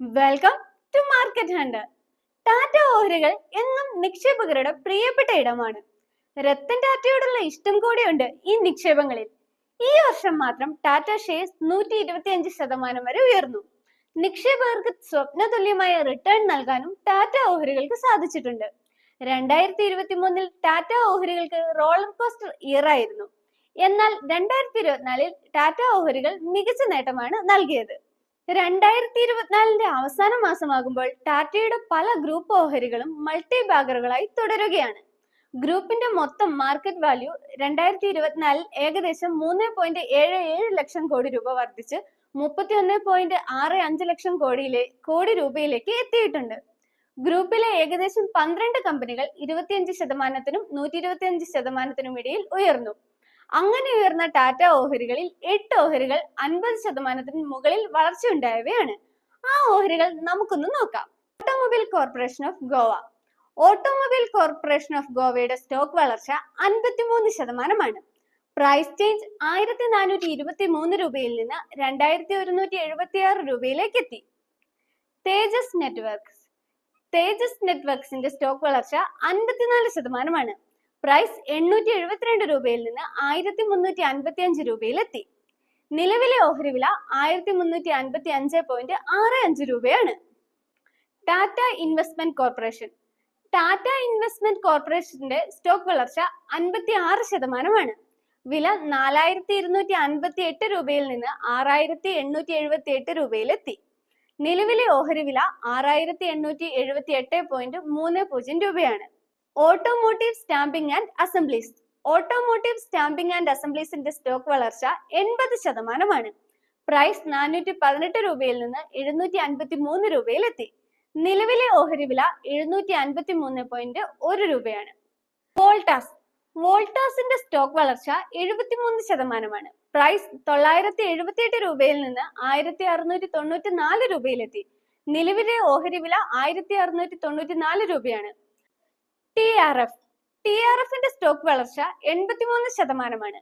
Welcome to market hunt Tata ഓഹരികൾ എന്നും നിക്ഷേപകരുടെ പ്രിയപ്പെട്ട ഇടമാണ്. രത്തൻ ടാറ്റയോടുള്ള ഇഷ്ടം കൂടിയുണ്ട് ഈ നിക്ഷേപങ്ങളിൽ. ഈ വർഷം മാത്രം ടാറ്റ ഷെയർസ് നൂറ്റി ഇരുപത്തി അഞ്ച് ശതമാനം വരെ ഉയർന്നു. നിക്ഷേപകർക്ക് സ്വപ്നതുല്യമായ റിട്ടേൺ നൽകാനും ടാറ്റ ഓഹരികൾക്ക് സാധിച്ചിട്ടുണ്ട്. രണ്ടായിരത്തി ഇരുപത്തി മൂന്നിൽ ടാറ്റ ഓഹരികൾക്ക് റോളർ കോസ്റ്റർ ഇയർ ആയിരുന്നു. എന്നാൽ രണ്ടായിരത്തി ഇരുപത്തിനാലിൽ ടാറ്റ ഓഹരികൾ മികച്ച നേട്ടമാണ് നൽകിയത്. രണ്ടായിരത്തി ഇരുപത്തിനാലിന്റെ അവസാന മാസമാകുമ്പോൾ ടാറ്റയുടെ പല ഗ്രൂപ്പ് ഓഹരികളും മൾട്ടി ബാഗറുകളായി തുടരുകയാണ്. ഗ്രൂപ്പിന്റെ മൊത്തം മാർക്കറ്റ് വാല്യൂ രണ്ടായിരത്തി ഇരുപത്തിനാലിൽ ഏകദേശം മൂന്ന് പോയിന്റ് ഏഴ് ഏഴ് ലക്ഷം കോടി രൂപ വർദ്ധിച്ച് മുപ്പത്തി ഒന്ന് പോയിന്റ് ആറ് അഞ്ച് ലക്ഷം കോടിയിലെ കോടി രൂപയിലേക്ക് എത്തിയിട്ടുണ്ട്. ഗ്രൂപ്പിലെ ഏകദേശം പന്ത്രണ്ട് കമ്പനികൾ ഇരുപത്തിയഞ്ച് ശതമാനത്തിനും നൂറ്റി ഇരുപത്തിയഞ്ച് ശതമാനത്തിനും ഇടയിൽ ഉയർന്നു. അങ്ങനെ ഉയർന്ന ടാറ്റ ഓഹരികളിൽ എട്ട് ഓഹരികൾ അൻപത് ശതമാനത്തിന് മുകളിൽ വളർച്ചയുണ്ടായവയാണ് ആ ഓഹരികൾ നമുക്കൊന്ന് നോക്കാം. Automobile corporation of Goa. Automobile corporation of ഗോവയുടെ സ്റ്റോക്ക് വളർച്ച അൻപത്തിമൂന്ന് ശതമാനമാണ്. പ്രൈസ് ചേഞ്ച് ആയിരത്തി നാനൂറ്റി ഇരുപത്തി മൂന്ന് രൂപയിൽ നിന്ന് രണ്ടായിരത്തി ഒരുന്നൂറ്റി എഴുപത്തി ആറ് രൂപയിലേക്ക് എത്തി തേജസ് നെറ്റ്വർക്ക്സ് തേജസ് നെറ്റ്വർക്ക്സിന്റെ സ്റ്റോക്ക് വളർച്ച അൻപത്തിനാല് ശതമാനമാണ്. പ്രൈസ് എണ്ണൂറ്റി എഴുപത്തിരണ്ട് രൂപയിൽ നിന്ന് ആയിരത്തി മുന്നൂറ്റി അൻപത്തി അഞ്ച് രൂപയിലെത്തി നിലവിലെ ഓഹരി വില ആയിരത്തി മുന്നൂറ്റി അൻപത്തി അഞ്ച് പോയിന്റ് ആറ് അഞ്ച് രൂപയാണ്. Tata investment corporation Tata investment കോർപ്പറേഷന്റെ സ്റ്റോക്ക് വളർച്ച അൻപത്തി ആറ് ശതമാനമാണ്. വില നാലായിരത്തി ഇരുന്നൂറ്റി അൻപത്തി എട്ട് രൂപയിൽ നിന്ന് ആറായിരത്തി എണ്ണൂറ്റി എഴുപത്തി എട്ട് രൂപയിലെത്തി നിലവിലെ ഓഹരി വില ആറായിരത്തി എണ്ണൂറ്റി എഴുപത്തി എട്ട് പോയിന്റ് മൂന്ന് പൂജ്യം രൂപയാണ്. Automotive stamping and assemblies automotive stamping and അസംബ്ലീസിന്റെ stock വളർച്ച എൺപത് ശതമാനമാണ്. പ്രൈസ് നാനൂറ്റി പതിനെട്ട് രൂപയിൽ നിന്ന് എഴുന്നൂറ്റി അൻപത്തി മൂന്ന് രൂപയിലെത്തി. നിലവിലെ ഓഹരി വില എഴുന്നൂറ്റി അൻപത്തി മൂന്ന് പോയിന്റ് ഒരു രൂപയാണ്. വോൾട്ടാസ് വോൾട്ടാസിന്റെ സ്റ്റോക്ക് വളർച്ച എഴുപത്തിമൂന്ന് ശതമാനമാണ്. പ്രൈസ് തൊള്ളായിരത്തി എഴുപത്തി എട്ട് രൂപയിൽ നിന്ന് ആയിരത്തി അറുന്നൂറ്റി തൊണ്ണൂറ്റി നാല് രൂപയിലെത്തി. നിലവിലെ ഓഹരി വില ആയിരത്തി അറുന്നൂറ്റി തൊണ്ണൂറ്റി നാല് രൂപയാണ്. T R F T R എഫിന്റെ സ്റ്റോക്ക് വളർച്ച എൺപത്തിമൂന്ന് ശതമാനമാണ്.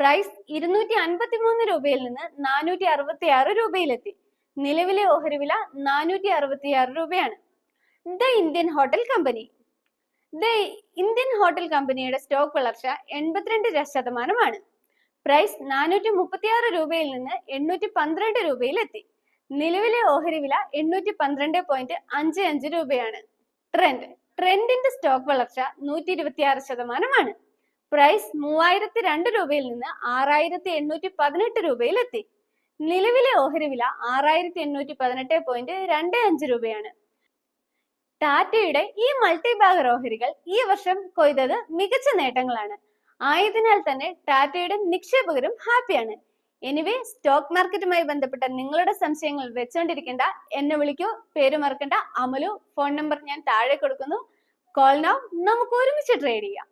പ്രൈസ് ഇരുന്നൂറ്റി അൻപത്തി മൂന്ന് രൂപയിൽ നിന്ന് നാനൂറ്റി അറുപത്തി ആറ് രൂപയിലെത്തി. നിലവിലെ ഓഹരി വില നാനൂറ്റി അറുപത്തി ആറ് രൂപയാണ് the Indian hotel company the Indian hotel കമ്പനിയുടെ സ്റ്റോക്ക് വളർച്ച എൺപത്തിരണ്ട് ശതമാനമാണ്. പ്രൈസ് നാനൂറ്റി മുപ്പത്തി ആറ് രൂപയിൽ നിന്ന് എണ്ണൂറ്റി പന്ത്രണ്ട് രൂപയിലെത്തി. നിലവിലെ ഓഹരി വില എണ്ണൂറ്റി പന്ത്രണ്ട് പോയിന്റ് അഞ്ച് അഞ്ച് രൂപയാണ്. ട്രെൻഡ് ട്രെൻഡിന്റെ സ്റ്റോക്ക് വളർച്ച നൂറ്റി ഇരുപത്തിയാറ് ശതമാനമാണ്. പ്രൈസ് മൂവായിരത്തി രണ്ട് രൂപയിൽ നിന്ന് ആറായിരത്തി എണ്ണൂറ്റി പതിനെട്ട് രൂപയിലെത്തി നിലവിലെ ഓഹരി വില ആറായിരത്തി എണ്ണൂറ്റി പതിനെട്ട് പോയിന്റ് രണ്ട് അഞ്ച് രൂപയാണ്. ടാറ്റയുടെ ഈ മൾട്ടി ബാഗർ ഓഹരികൾ ഈ വർഷം കൊയ്തത് മികച്ച നേട്ടങ്ങളാണ്. ആയതിനാൽ തന്നെ ടാറ്റയുടെ നിക്ഷേപകരും ഹാപ്പിയാണ്. എനിവേ സ്റ്റോക്ക് മാർക്കറ്റുമായി ബന്ധപ്പെട്ട നിങ്ങളുടെ സംശയങ്ങൾ വെച്ചോണ്ടിരിക്കേണ്ട എന്നെ വിളിക്കൂ പേര് മറക്കണ്ട അമലു ഫോൺ നമ്പർ ഞാൻ താഴെ കൊടുക്കുന്നു. കോൾ നമുക്ക് ഒരുമിച്ച് ട്രേഡ് ചെയ്യാം.